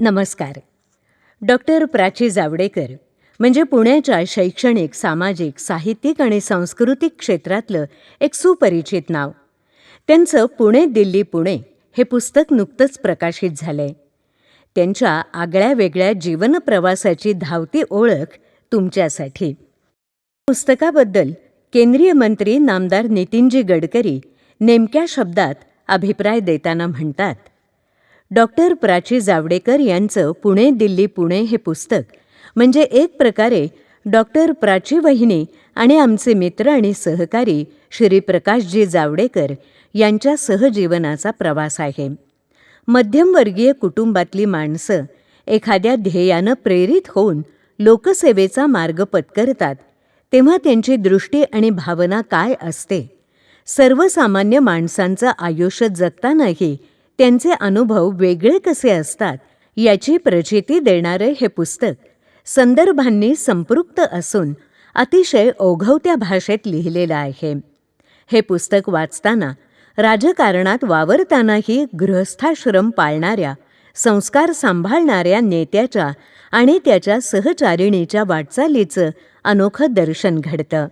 नमस्कार. डॉक्टर प्राची जावडेकर म्हणजे पुण्याच्या शैक्षणिक सामाजिक साहित्यिक आणि सांस्कृतिक क्षेत्रातलं एक सुपरिचित नाव. त्यांचं पुणे दिल्ली पुणे हे पुस्तक नुकतंच प्रकाशित झालंय. त्यांच्या आगळ्या वेगळ्या जीवनप्रवासाची धावती ओळख तुमच्यासाठी. पुस्तकाबद्दल केंद्रीय मंत्री नामदार नितीनजी गडकरी नेमक्या शब्दात अभिप्राय देताना म्हणतात डॉक्टर प्राची जावडेकर यांचं पुणे दिल्ली पुणे हे पुस्तक. म्हणजे एक प्रकारे डॉक्टर प्राची वहिनी आणि आमचे मित्र आणि सहकारी श्री प्रकाशजी जावडेकर यांच्या सहजीवनाचा प्रवास आहे. मध्यमवर्गीय कुटुंबातली माणसं एखाद्या ध्येयानं प्रेरित होऊन लोकसेवेचा मार्ग पत्करतात तेव्हा त्यांची दृष्टी आणि भावना काय असते? सर्वसामान्य माणसांचं आयुष्य जगतानाही त्यांचे अनुभव वेगळे कसे असतात याची प्रचिती देणारे हे पुस्तक संदर्भांनी संपृक्त असून अतिशय ओघवत्या भाषेत लिहिलेलं आहे. हे पुस्तक वाचताना राजकारणात वावरतानाही गृहस्थाश्रम पाळणाऱ्या संस्कार सांभाळणाऱ्या नेत्याच्या आणि त्याच्या सहचारिणीच्या वाटचालीचं अनोखं दर्शन घडतं.